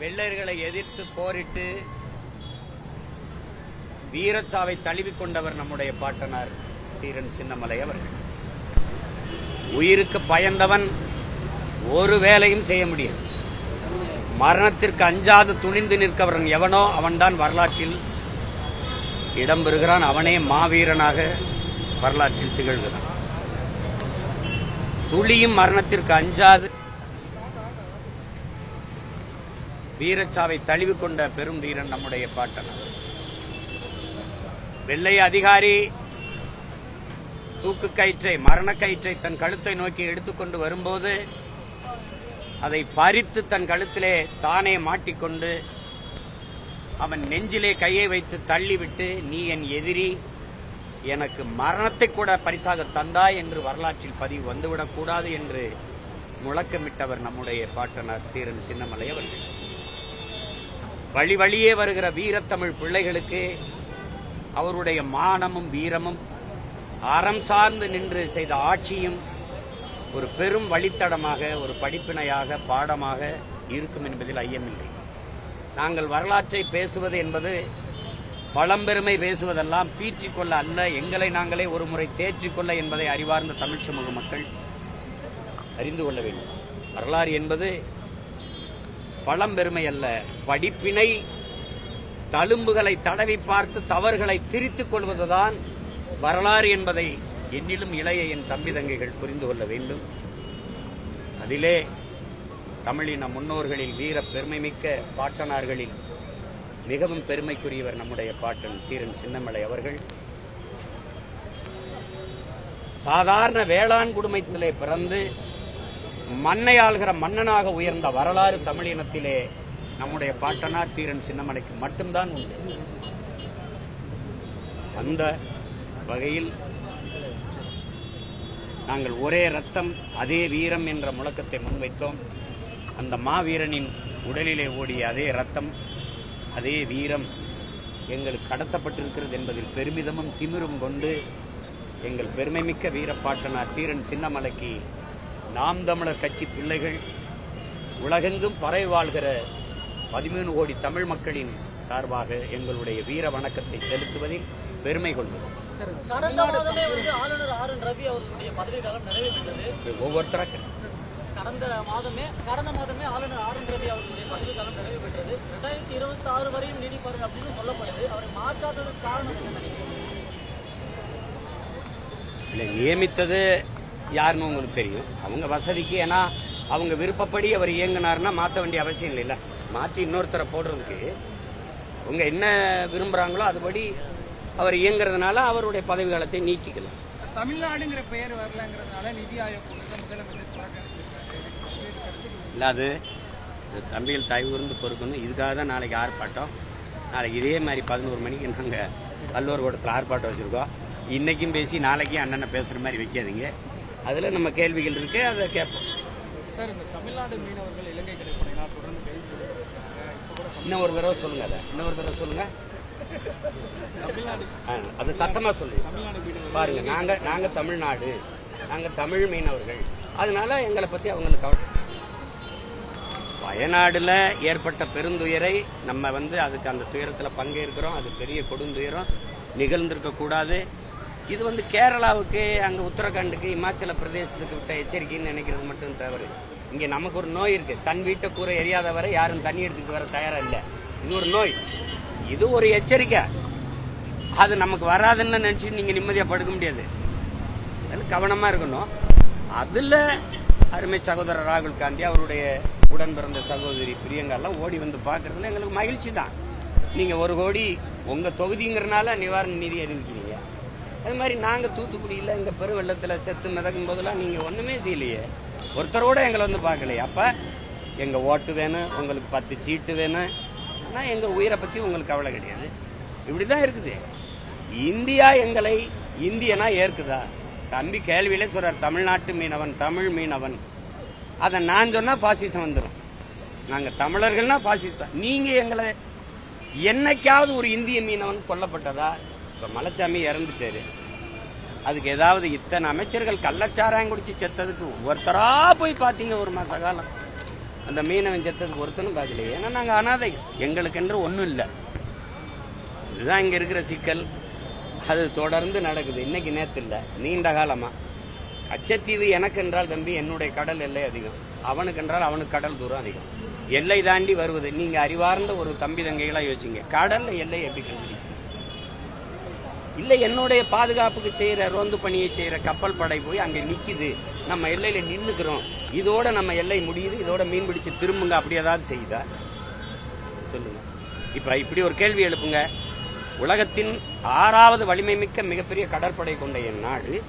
வெள்ளர்களை எதிர்த்து போரிட்டு வீரச்சாவை தழுவிக் கொண்டவர் நம்முடைய பாட்டனார் தீரன் சின்னமலை அவர்கள். உயிருக்கு பயந்தவன் ஒரு வேலையும் செய்ய முடியாது. மரணத்திற்கு அஞ்சாது துணிந்து நிற்கவன் எவனோ அவன்தான் வரலாற்றில் இடம்பெறுகிறான் அவனே மாவீரனாக வரலாற்றில் திகழ்கிறான். துளியும் மரணத்திற்கு அஞ்சாது வீரச்சாவை தழுவி கொண்ட பெரும் வீரன் நம்முடைய பாட்டன் வெள்ளை அதிகாரி தூக்கு கயிற்றை மரண கயிற்றை தன் கழுத்தை நோக்கி எடுத்துக்கொண்டு வரும்போது அதை பறித்து தன் கழுத்திலே தானே மாட்டிக்கொண்டு அவன் நெஞ்சிலே கையை வைத்து தள்ளிவிட்டு நீ என் எதிரி எனக்கு மரணத்தை கூட பரிசாக தந்தாய் என்று வரலாற்றில் பதிவு வந்துவிடக்கூடாது என்று முழக்கமிட்டவர் நம்முடைய பாட்டனர் தீரன் சின்னமலை அவர்கள். வழி வழியே வருகிற வீரத்தமிழ் பிள்ளைகளுக்கு அவருடைய மானமும் வீரமும் அறம் சார்ந்து நின்று செய்த ஆட்சியும் ஒரு பெரும் வழித்தடமாக ஒரு படிப்பினையாக பாடமாக இருக்கும் என்பதில் ஐயமில்லை. நாங்கள் வரலாற்றை பேசுவது என்பது பழம்பெருமை பேசுவதெல்லாம் பீற்றிக்கொள்ள அல்ல. எங்களை நாங்களே ஒரு முறை தேற்றிக்கொள்ள என்பதை அறிவார்ந்த தமிழ் சமூக மக்கள் அறிந்து கொள்ள வேண்டும். வரலாறு என்பது பழம்பெருமை அல்ல. படிப்பினை தழும்புகளை தடவி பார்த்து தவறுகளை திரித்துக் கொள்வதுதான் வரலாறு என்பதை என்னிலும் இளைய என் தம்பி தங்கைகள் புரிந்து கொள்ள வேண்டும். அதிலே தமிழின முன்னோர்களில் வீர பெருமைமிக்க பாட்டனார்களில் மிகவும் பெருமைக்குரியவர் நம்முடைய பாட்டன் தீரன் சின்னமலை அவர்கள். சாதாரண வேளாண் குடும்பத்திலே பிறந்து மண்ணை ஆள்கிற மன்னனாக உயர்ந்த வரலாறு தமிழினத்திலே நம்முடைய பாட்டனார் தீரன் சின்னமலைக்கு மட்டும்தான் உண்டு. அந்த வகையில் நாங்கள் ஒரே ரத்தம் அதே வீரம் என்ற முழக்கத்தை முன்வைத்தோம். அந்த மாவீரனின் உடலிலே ஓடிய அதே ரத்தம் அதே வீரம் எங்களுக்கு கடத்தப்பட்டிருக்கிறது என்பதில் பெருமிதமும் திமிரும் கொண்டு எங்கள் பெருமைமிக்க வீரப்பாட்டனார் தீரன் சின்னமலைக்கு நாம் தமிழர் கட்சி பிள்ளைகள் உலகெங்கும் பறவை வாழ்கிற பதிமூணு கோடி தமிழ் மக்களின் சார்பாக எங்களுடைய வீர வணக்கத்தை செலுத்துவதில் பெருமை கொள்கிறோம். ஒவ்வொருத்தராக கடந்த மாதமே கடந்த மாதமே ஆளுநர் ஆர் என் ரவி அவர்களுடைய பதவி காலம் நிறைவு பெற்றது ரெண்டாயிரத்தி இருபத்தி ஆறு வரையும் நீடிப்பாரு அப்படின்னு சொல்லப்படுது. அவரை மாற்றாததுக்கு காரணம் என்ன? நினைக்கிறீங்க இல்லை நியமித்தது யாருன்னு உங்களுக்கு தெரியும். அவங்க வசதிக்கு ஏன்னா அவங்க விருப்பப்படி அவர் இயங்கினாருன்னா மாற்ற வேண்டிய அவசியம் இல்லைல்ல. மாற்றி இன்னொருத்தரை போடுறதுக்கு அவங்க என்ன விரும்புகிறாங்களோ அதுபடி அவர் இயங்குறதுனால அவருடைய பதவி காலத்தை நீட்டிக்கலாம். தமிழ்நாடுங்கிற பெயர் வரலங்கிறதுனால நிதி ஆயோக் இல்லை அது தம்பிகள் தாய் உருந்து பொறுக்கணும். இதுக்காக தான் நாளைக்கு ஆர்ப்பாட்டம். நாளைக்கு இதே மாதிரி பதினோரு மணிக்கு நாங்கள் கல்லூர் கூடத்தில் ஆர்ப்பாட்டம் வச்சுருக்கோம். இன்றைக்கும் பேசி நாளைக்கும் அண்ணனை பேசுகிற மாதிரி வைக்காதீங்க. அதில் நம்ம கேள்விகள் இருக்குது அதை கேட்போம். சார் இந்த தமிழ்நாடு மீனவர்கள் இலங்கை கடற்படையினால் தொடர்ந்து கைது செய்யப்பட்டிருக்காங்க. இன்னும் ஒரு தடவை சொல்லுங்க அதை. இன்னொரு தடவை சொல்லுங்க. தமிழ்நாடு அது சத்தமா சொல்லுங்க தமிழ்நாடு மீனவர்கள் பாருங்க நாங்க நாங்க தமிழ்நாடு நாங்க தமிழ் மீனவர்கள். அதனால எங்களை பத்தி அவங்களுக்கு கவலை வயநாடுல ஏற்பட்ட பெருந்துயரை நம்ம வந்து அதுக்கு அந்த துயரத்துல பங்கேற்கிறோம். அது பெரிய கொடுந்துயரம். நிகழ்ந்திருக்க கூடாது இது வந்து கேரளாவுக்கு அங்கே உத்தரகாண்டுக்கு இமாச்சல பிரதேசத்துக்கு விட்ட எச்சரிக்கைன்னு நினைக்கிறது மட்டும் தவறு. இங்கே நமக்கு ஒரு நோய் இருக்கு. தன் வீட்டை கூரை எரியாத வரை யாரும் தண்ணி எடுத்துட்டு வர தயாரா இல்லை. இது ஒரு நோய். இது ஒரு எச்சரிக்கை. அது நமக்கு வராதுன்னு நினைச்சு நீங்க நிம்மதியா படுக்க முடியாது. அதில் கவனமா இருக்கணும். அதுல அருமை சகோதரர் ராகுல் காந்தி அவருடைய உடன் பிறந்த சகோதரி பிரியங்கா எல்லாம் ஓடி வந்து பார்க்கறதுல எங்களுக்கு மகிழ்ச்சி தான். நீங்க ஒரு கோடி உங்க தொகுதிங்கிறனால நிவாரண நிதி அறிவிக்கிறீங்க. அது மாதிரி நாங்கள் தூத்துக்குடியில் இந்த பெருவெள்ளத்தில் செத்து மிதக்கும் போதெல்லாம் நீங்கள் ஒன்றுமே செய்யலையே. ஒருத்தரோட எங்களை வந்து பார்க்கலையே. அப்போ எங்கள் ஓட்டு வேணும் உங்களுக்கு பத்து சீட்டு வேணும். ஆனால் எங்கள் உயிரை பற்றி உங்களுக்கு கவலை கிடையாது. இப்படி தான் இருக்குது. இந்தியா எங்களை இந்தியனா ஏற்குதா? தம்பி கேள்வியிலே சொல்கிறார் தமிழ்நாட்டு மீனவன் தமிழ் மீனவன். அதை நான் சொன்னால் பாசிசம் வந்துடும் நாங்கள் தமிழர்கள்னா பாசிசம் நீங்கள் எங்களை என்னைக்காவது ஒரு இந்திய மீனவன் கொல்லப்பட்டதா? இப்போ மலைச்சாமி இறந்துட்டாரு. அதுக்கு ஏதாவது இத்தனை அமைச்சர்கள் கள்ளச்சாராயம் குடிச்சு செத்ததுக்கு ஒருத்தரா போய் பார்த்தீங்க ஒரு மாத காலம். அந்த மீனவன் செத்ததுக்கு ஒருத்தனும் பார்க்கல ஏன்னா நாங்கள் அனாதை. எங்களுக்கென்று ஒன்றும் இல்லை. இதுதான் இங்கே இருக்கிற சிக்கல். அது தொடர்ந்து நடக்குது. இன்னைக்கு நேற்று இல்லை. நீண்ட காலமாக கச்சத்தீவு எனக்கு என்றால் தம்பி என்னுடைய கடல் எல்லை அதிகம். அவனுக்கு என்றால் அவனுக்கு கடல் தூரம் அதிகம். எல்லை தாண்டி வருவது. நீங்கள் அறிவார்ந்த ஒரு தம்பி தங்கைகளாக யோசிங்க. கடலில் எல்லை எப்படி கண்டுபிடிக்கும் இல்ல என்னுடைய பாதுகாப்புக்கு செய்யற ரோந்து பணியை செய்யற கப்பல் படை போய் அங்க நிக்குது நம்ம எல்லையில நின்னுக்கிறோம். இதோட நம்ம எல்லை முடியுது. இதோட மீன் பிடிச்சு திரும்புங்க. அப்படி ஏதாவது செய்யுதா சொல்லுங்க. இப்ப இப்படி ஒரு கேள்வி எழுப்புங்க. உலகத்தின் ஆறாவது வலிமை மிக்க மிகப்பெரிய கடற்படை கொண்ட என் நாடு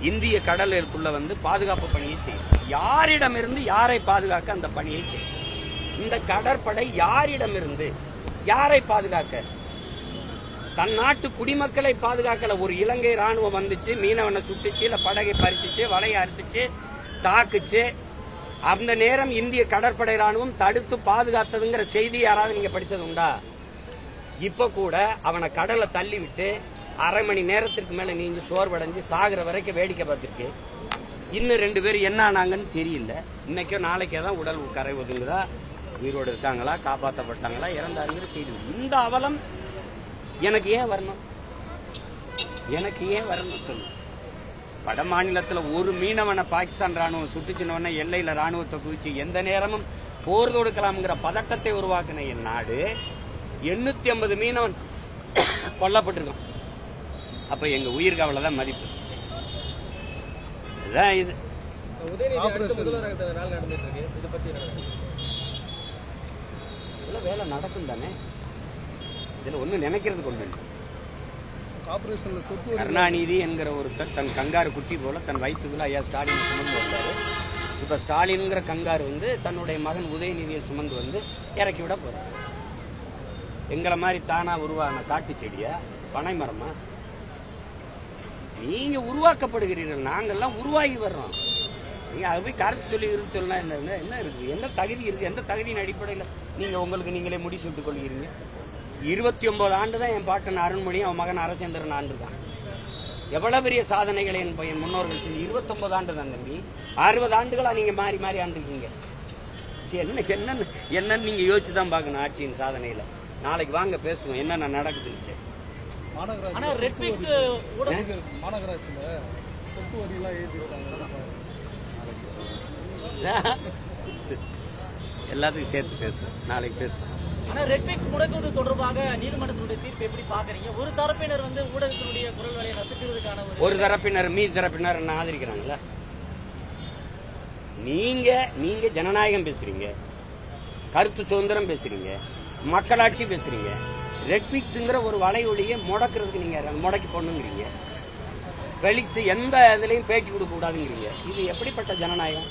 இந்திய கடலுக்குள்ள வந்து பாதுகாப்பு பணியை செய்யும் யாரிடமிருந்து யாரை பாதுகாக்க அந்த பணியை செய்யும் இந்த கடற்படை யாரிடமிருந்து? யாரை பாதுகாக்க? தன் நாட்டு குடிமக்களை பாதுகாக்கல. ஒரு இலங்கை ராணுவம் வந்துச்சு மீனவனை சுட்டுச்சு இல்ல படகை பறிச்சுச்சு வலையை அறுத்துச்சு தாக்குச்சு. அந்த நேரம் இந்திய கடற்படை ராணுவம் தடுத்து பாதுகாத்ததுங்கிற செய்தி யாராவது நீங்க படிச்சது உண்டா? இப்ப கூட அவனை கடலை தள்ளி விட்டு அரை மணி நேரத்திற்கு மேல நீங்க சோர்வடைஞ்சு சாகுற வரைக்கும் வேடிக்கை பார்த்துருக்கு. இன்னும் ரெண்டு பேரும் என்ன ஆனாங்கன்னு தெரியல. இன்னைக்கோ நாளைக்கே தான் உடல் கரை ஒதுங்குதா உயிரோடு இருக்காங்களா காப்பாற்றப்பட்டாங்களா இறந்தாருங்கிற செய்தி இந்த அவலம் எனக்கு ஏன் வரணும்? எனக்கு ஏன் வரணும் சொல்லு. வட மாநிலத்துல ஒரு மீனவனை பாகிஸ்தான் ராணுவம் சுட்டுச்சினவன எல்லையில ராணுவத்தை குவிச்சு எந்த நேரமும் போர் தொடுக்கலாம்ங்கிற பதட்டத்தை உருவாக்கின என் நாடு எண்ணூத்தி ஐம்பது மீனவன் கொல்லப்பட்டிருக்கான். அப்ப எங்க உயிருக்கு அவ்வளவுதான் மதிப்பு. இதுதான் இது. வேலை நடக்கும் தானே? இதுல ஒண்ணு நினைக்கிறதுக்கு ஒண்ணு இல்லை. ஆபரேஷன்ல சொத்து கருணாநிதி என்கிற ஒருத்தர் தன் கங்காரு குட்டி போல தன் வயிற்றுக்குள்ள ஐயா ஸ்டாலின் சுமந்து வந்தாரு. இப்ப ஸ்டாலின்ங்கிற கங்காரு வந்து தன்னுடைய மகன் உதயநிதியை சுமந்து வந்து இறக்கி விட போறாரு. எங்களை மாதிரி தானா உருவான காட்டு செடியா பனை மரமா? நீங்க உருவாக்கப்படுகிறீர்கள் நாங்கெல்லாம் உருவாகி வர்றோம். நீங்க அதை போய் கருத்து சொல்லி இருந்து சொன்னா என்ன என்ன- என்ன இருக்கு எந்த தகுதி இருக்கு எந்த தகுதியின் அடிப்படையில் நீங்க உங்களுக்கு நீங்களே முடிச்சு விட்டுக் கொள்கிறீங்க? இருபத்தி ஒன்பது ஆண்டு தான் என் பாட்டன் அருண்மொழி அவன் மகன் அரசேந்திரன் ஆண்டு தான் எவ்வளவு பெரிய சாதனைகளை என் பையன் முன்னோர்கள் செஞ்சு இருபத்தொன்பது ஆண்டு தான் தம்பி. அறுபது ஆண்டுகளா நீங்க மாறி மாறி ஆண்டுருக்கீங்க. என்ன என்னன்னு என்னன்னு நீங்க யோசிச்சு தான் பார்க்கணும் ஆட்சியின் சாதனையில. நாளைக்கு வாங்க பேசுவோம் என்னென்ன நடக்குதுன்னு. எல்லாத்துக்கும் சேர்த்து பேசுவோம். நாளைக்கு பேசுவோம். ஆனா ரெட் பிக்ஸ் முடக்குவது தொடர்பாக நீதிமன்றத்தினுடைய தீர்ப்பு எப்படி பாக்குறீங்க ஒரு தரப்பினர் வந்து ஊடகத்தினுடைய குரல் வலையை நசுக்குவதற்கான ஒரு தரப்பினர் மீ தரப்பினர் என்ன ஆதரிக்கிறாங்களா நீங்க நீங்க ஜனநாயகம் பேசுறீங்க கருத்து சுதந்திரம் பேசுறீங்க மக்களாட்சி பேசுறீங்க ரெட்பிக்ஸ்ங்கிற ஒரு வலையொலியை முடக்கிறதுக்கு நீங்க முடக்கி போடணுங்கிறீங்க ஃபெலிக்ஸ் எந்த இதுலயும் பேட்டி கொடுக்க கூடாதுங்கிறீங்க. இது எப்படிப்பட்ட ஜனநாயகம்?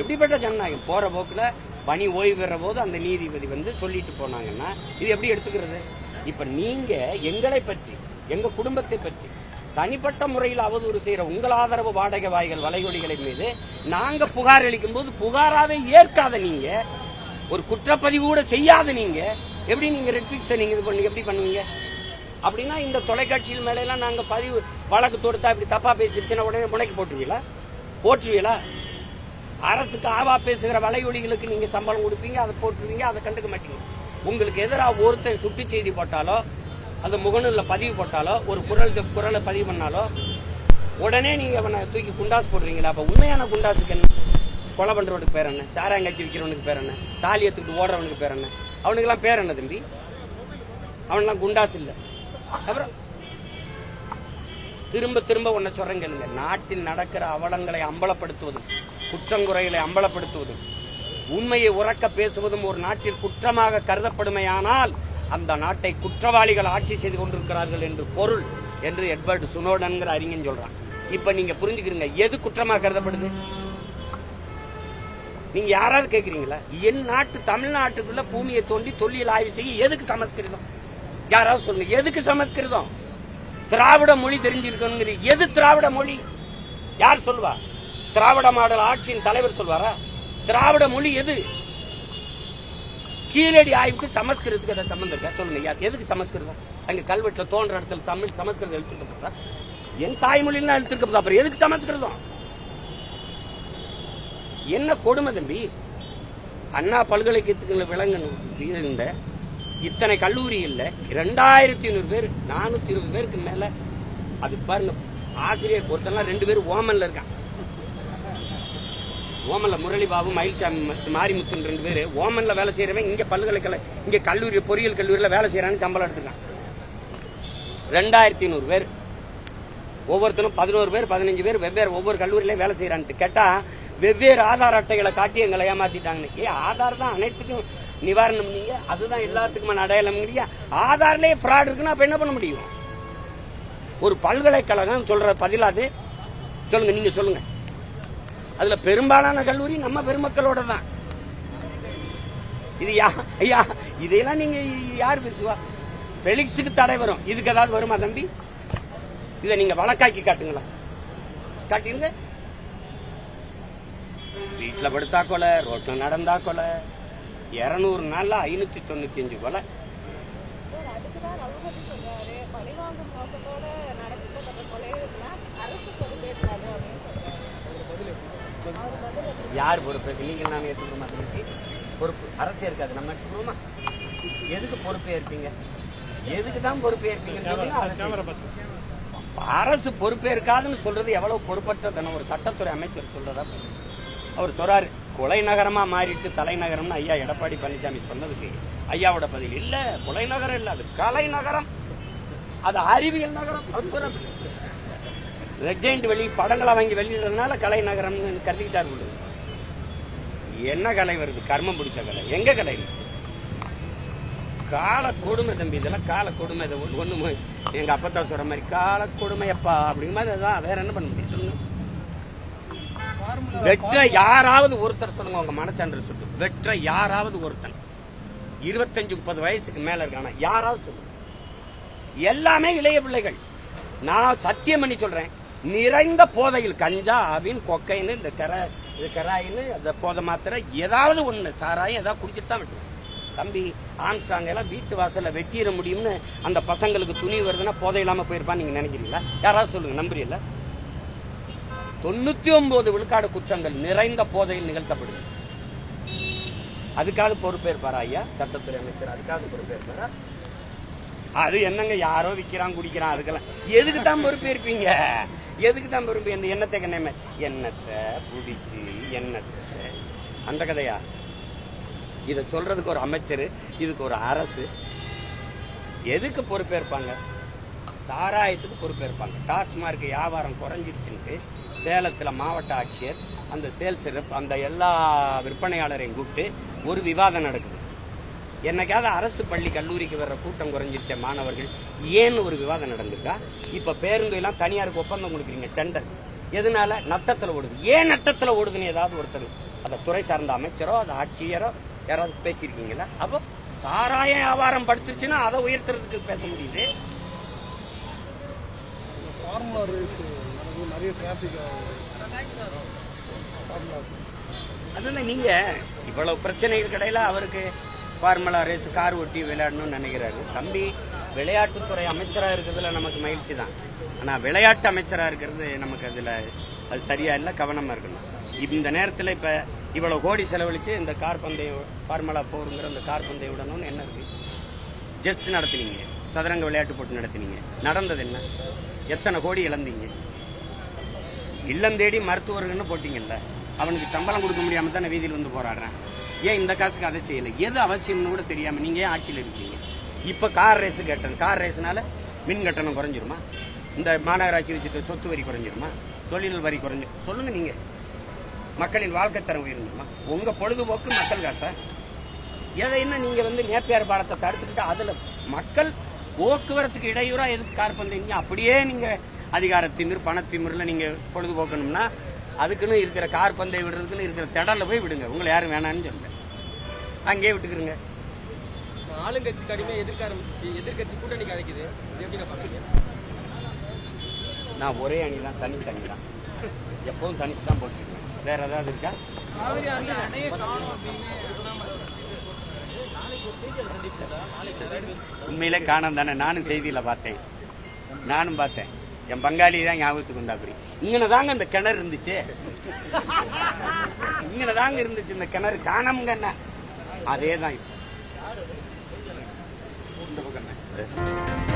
எப்படிப்பட்ட ஜனநாயகம்? போற போக்குல பணி ஓய்வு பெற போது அந்த நீதிபதி வந்து சொல்லிட்டு போனாங்கன்னா இது எப்படி எடுத்துக்கிறது? இப்ப நீங்க எங்களை பற்றி எங்க குடும்பத்தை பற்றி தனிப்பட்ட முறையில் அவதூறு செய்யற உங்கள் ஆதரவு வாடகை வாய்கள் வலையொலிகளின் மீது நாங்க புகார் அளிக்கும் போது புகாராவே ஏற்காத நீங்க ஒரு குற்றப்பதிவு கூட செய்யாத நீங்க எப்படி நீங்க ரெட்பிக்ஸை நீங்க இது பண்ணி எப்படி பண்ணுவீங்க? அப்படின்னா இந்த தொலைக்காட்சியில் மேல நாங்கள் நாங்க பதிவு வழக்கு தொடுத்தா இப்படி தப்பா பேசிருச்சுன்னா உடனே முளைக்கு போட்டுருவீங்களா? போட்டுருவீங்களா? அரசுக்கு ஆவா பேசுகிற வலையொலிகளுக்கு நீங்க சம்பளம் கொடுப்பீங்க அதை போட்டுருவீங்க அதை கண்டுக்க மாட்டீங்க. உங்களுக்கு எதிராக ஒருத்தன் சுட்டி செய்தி போட்டாலோ அந்த முகநூலில் பதிவு போட்டாலோ ஒரு குரல் குரலை பதிவு பண்ணாலோ உடனே நீங்க அவனை தூக்கி குண்டாஸ் போடுறீங்களா? அப்ப உண்மையான குண்டாஸுக்கு என்ன? கொலை பண்றவனுக்கு பேர் என்ன? சாராயங்காய்ச்சி விற்கிறவனுக்கு பேர் என்ன? தாலி தூக்கிட்டு ஓடுறவனுக்கு பேர் என்ன? அவனுக்கெல்லாம் பேர் என்ன தம்பி? அவனெல்லாம் குண்டாஸ் இல்லை. அப்புறம் திரும்ப திரும்ப ஒன்ன சொல்றேன் கேளுங்க. நாட்டில் நடக்கிற அவலங்களை அம்பலப்படுத்துவதும் குற்றங்குறைகளை அம்பலப்படுத்துவதும் உண்மையை உறக்க பேசுவதும் ஒரு நாட்டில் குற்றமாக கருதப்படுமையானால் அந்த நாட்டை குற்றவாளிகள் ஆட்சி செய்து கொண்டிருக்கிறார்கள் என்று பொருள் என்று எட்வர்ட் சுனோடன்கிற அறிஞன் சொல்றான். இப்ப நீங்க புரிஞ்சுக்கிறீங்க எது குற்றமாக கருதப்படுது? நீங்க யாராவது கேக்குறீங்களா? என் நாட்டு தமிழ்நாட்டுக்குள்ள பூமியை தோண்டி தொல்லியல் ஆய்வு செய்ய எதுக்கு சமஸ்கிருதம்? யாராவது சொல்லுங்க எதுக்கு சமஸ்கிருதம்? திராவிட மொழி தெரிஞ்சிருக்கணுங்கிறது எது திராவிட மொழி? யார் சொல்லுவா திராவிட மாடல் ஆட்சியின் தலைவர் சொல்வாரா? திராவிட மொழி எது? கீழடி ஆய்வுக்கு சமஸ்கிருதத்துக்கு ஏதாவது சம்பந்தம் இருக்கா? சொல்லுங்க யார் எதுக்கு சமஸ்கிருதம்? அங்க கல்வெட்டுல தோன்ற இடத்துல தமிழ் சமஸ்கிருதம் எழுத்துருக்கப்பட்டா என் தாய்மொழியில் தான் எழுத்துருக்கப்பட்டா அப்புறம் எதுக்கு சமஸ்கிருதம்? என்ன கொடுமை தம்பி? அண்ணா பல்கலைக்கழகத்தில் விளங்கணும். இருந்த இத்தனை கல்லூரி இல்லை. ரெண்டாயிரத்தி ஐநூறு பேர் நானூத்தி இருபது பேருக்கு மேல. அது பாருங்க ஆசிரியர் ஒருத்தன்லாம் ரெண்டு பேரும் ஓமன்ல இருக்கான் ஓமன்ல முரளி பாபு மயில்சாமி ம- ரெண்டு பேர் ஓமன்ல வேலை செய்யறவன் இங்க பல்கலைக்கழக இங்க கல்லூரி பொறியியல் கல்லூரியில வேலை செய்யறான்னு சம்பளம் எடுத்துக்கலாம் ரெண்டாயிரத்தி ஐநூறு பேர். ஒவ்வொருத்தரும் பதினோரு பேர் பதினஞ்சு பேர் வெவ்வேறு ஒவ்வொரு கல்லூரியிலையும் வேலை செய்யறான்ட்டு கேட்டா வெவ்வேறு ஆதார் அட்டைகளை காட்டி எங்களை ஏமாத்திட்டாங்க ஏ ஆதார் தான் அனைத்துக்கும் நிவாரணம் நீங்க அதுதான் எல்லாத்துக்குமான அடையாளம் இல்லையா? ஆதார்லயே ஃப்ராட் இருக்குன்னா அப்ப என்ன பண்ண முடியும்? ஒரு பல்கலைக்கழகம் சொல்ற பதிலாது சொல்லுங்க நீங்க சொல்லுங்க. அதுல பெரும்பாலான கல்லூரி நம்ம பெருமக்களோட தான் இது யா ஐயா இதையெல்லாம் நீங்க யார் பேசுவா? பெலிக்ஸுக்கு தடை வரும். இதுக்கு ஏதாவது வருமா தம்பி? இதை நீங்க வழக்காக்கி காட்டுங்களா? காட்டிருங்க. வீட்டுல படுத்தா கொலை ரோட்ல நடந்தா கொலை. இருநூறு நாள்ல ஐநூத்தி தொண்ணூத்தி அஞ்சு கொலை. யார் பொறுப்பு நீங்க நாம ஏற்றுக்க மாட்டேங்க பொறுப்பு. அரசு இருக்காது. நம்ம எடுத்துக்கணுமா எதுக்கு பொறுப்பே இருப்பீங்க? எதுக்கு தான் பொறுப்பே இருப்பீங்க அரசு பொறுப்பே இருக்காதுன்னு சொல்றது எவ்வளவு பொறுப்பற்றதன ஒரு சட்டத்துறை அமைச்சர் சொல்றதா அவர் சொல்றாரு கொலை நகரமா மாறிடுச்சு. தலைநகரம்னு ஐயா எடப்பாடி பழனிசாமி சொன்னதுக்கு ஐயாவோட பதில் இல்ல. கொலை நகரம் இல்ல. அது கலை நகரம். அது அறிவியல் நகரம். ரெஜெண்ட் வெளி படங்களை வாங்கி வெளியிடுறதுனால கலை நகரம்னு கருதிக்கிட்டார் என்ன கலை வருது? கர்மம் பிடிச்ச கலை. எங்க கலை? கால கொடுமை தம்பி இதெல்லாம் கால கொடுமை. இது ஒண்ணு எங்க அப்பத்தா சொல்ற மாதிரி கால கொடுமையப்பா அப்படிங்கிற மாதிரி அதான் வேற என்ன பண்ண முடியும் வெற்ற யாராவது ஒருத்தர் சொல்லுங்க உங்க மனச்சான்று சொல்லு வெற்ற யாராவது ஒருத்தன். இருபத்தஞ்சு முப்பது வயசுக்கு மேல இருக்கான? யாராவது சொல்லுங்க. எல்லாமே இளைய பிள்ளைகள். நான் சத்தியம் பண்ணி சொல்றேன். நிறைந்த போதையில் கஞ்சா ஆவின் கொக்கைன்னு இந்த கரை இது கராயின்னு அந்த போதை மாத்திரை ஏதாவது ஒண்ணு சாராயம் ஏதாவது குடிச்சிட்டு தான் விட்டுருவோம் தம்பி ஆம்ஸ்டாங் எல்லாம் வீட்டு வாசல்ல வெட்டிட முடியும்னு அந்த பசங்களுக்கு துணி வருதுன்னா போதை இல்லாம போயிருப்பான்னு நீங்க நினைக்கிறீங்களா? யாராவது சொல்லுங்க நம்புறீங்களா? தொண்ணூத்தி ஒன்பது விழுக்காடு குற்றங்கள் நிறைந்த போதையில் நிகழ்த்தப்படுது. அதுக்காக பொறுப்பேற்பாரா ஐயா? சட்டத்துறை அமைச்சர் அதுக்காக பொறுப்பேற்பாரா? அது என்னங்க யாரோ விக்கிறான் குடிக்கிறான் அதுக்கெல்லாம். எதுக்கு தான் பொறுப்பேற்பீங்க எதுக்கு தான் பொறுப்பு? இந்த எண்ணத்தை கண்ணே எண்ணத்தை புடிச்சு எண்ணத்தை. அந்த கதையா? இத சொல்றதுக்கு ஒரு அமைச்சர் இதுக்கு ஒரு அரசு. எதுக்கு பொறுப்பேற்பாங்க? சாராயத்துக்கு பொறுப்பேற்பாங்க. டாஸ்மார்க் வியாபாரம் குறைஞ்சிருச்சுன்ட்டு சேலத்தில் மாவட்ட ஆட்சியர் அந்த சேல்ஸ் அந்த எல்லா விற்பனையாளரையும் கூப்பிட்டு ஒரு விவாதம் நடக்குது. என்னைக்காவது அரசு பள்ளி கல்லூரிக்கு வர்ற கூட்டம் குறைஞ்சிருச்ச மாணவர்கள் ஏன்னு ஒரு விவாதம் நடந்திருக்கா? இப்ப பேருந்து எல்லாம் தனியாருக்கு ஒப்பந்தம் கொடுக்குறீங்க டெண்டர் எதனால? நட்டத்துல ஓடுது. ஏன் நட்டத்துல ஓடுதுன்னு ஏதாவது ஒருத்தர் அந்த துறை சார்ந்த அமைச்சரோ அது ஆட்சியரோ யாராவது பேசியிருக்கீங்களா? அப்போ சாராய வியாபாரம் படுத்துருச்சுன்னா அதை உயர்த்துறதுக்கு பேச முடியுது. நிறைய டிராஃபிக் அதுதான் நீங்க இவ்வளவு பிரச்சனைகள் கடையில அவருக்கு ஃபார்முலா ரேஸ் கார் ஓட்டி விளையாடணும்னு நினைக்கிறாரு. தம்பி விளையாட்டுத்துறை அமைச்சராக இருக்கிறதுல நமக்கு மகிழ்ச்சி தான். ஆனால் விளையாட்டு அமைச்சராக இருக்கிறது நமக்கு அதில் அது சரியாக இல்லை கவனமாக இருக்கணும். இந்த நேரத்தில் இப்போ இவ்வளோ கோடி செலவழித்து இந்த கார் பந்தயம் ஃபார்முலா போருங்கிற அந்த கார் பந்தயம் விடணும்னு என்ன இருக்குது ஜெஸ் நடத்தினீங்க. சதுரங்க விளையாட்டு போட்டி நடத்தினீங்க. நடந்தது என்ன? எத்தனை கோடி இழந்தீங்க? இல்லம் தேடி மருத்துவர்கள்னு போட்டிங்கல்ல. அவனுக்கு சம்பளம் கொடுக்க முடியாமல் தானே வீதியில் வந்து போராடுறேன். ஏன் இந்த காசுக்கு அதை செய்யலை? எது அவசியம்னு கூட தெரியாமல் நீங்கள் ஏன் ஆட்சியில் இருக்கீங்க? இப்போ கார் ரேஸு கட்டணும். கார் ரேஸ்னால மின் கட்டணம் குறைஞ்சிருமா? இந்த மாநகராட்சி வச்சுட்டு சொத்து வரி குறைஞ்சிருமா? தொழில் வரி குறைஞ்சி சொல்லுங்கள் நீங்கள் மக்களின் வாழ்க்கை தரம் உயர்ந்துருமா? உங்கள் பொழுதுபோக்கு மக்கள் காசா? எதை என்ன வந்து நேப்பியார் பாலத்தை தடுத்துக்கிட்டு அதில் மக்கள் போக்குவரத்துக்கு இடையூறாக எதுக்கு கார் பந்தீங்க அப்படியே நீங்கள் அதிகார திமிர் பணத்திமிர்ல நீங்கள் பொழுதுபோக்கணும்னா அதுக்குன்னு இருக்கிற கார் பந்தை விடுறதுக்குன்னு இருக்கிற திடலில் போய் விடுங்க. உங்களை யாரும் வேணாம்னு சொல்லுங்க அங்கேயே விட்டுக்கிறங்க ஆளுங்கட்சி கடுமையா எதிர்க்க ஆரம்பிச்சிச்சு. எதிர்க்கட்சி கூட்டணிக்கு அழைக்குது இது எப்படி நான் ஒரே அணி தான் தனி தனி தான் எப்பவும் தனிச்சு தான் போட்டுருக்கேன். வேற ஏதாவது இருக்கா? காவிரி ஆறுல அணைய காணும் அப்படின்னு உண்மையிலே காணோம் தானே. நானும் செய்தியில பார்த்தேன். நானும் பார்த்தேன். என் பங்காளி தான் ஞாபகத்துக்கு வந்தா அப்படி. இங்கன தாங்க இந்த கிணறு இருந்துச்சு. இங்கே தாங்க இருந்துச்சு இந்த கிணறு. காணாமங்க என்ன? அதே தான் இந்த பக்கம் என்ன?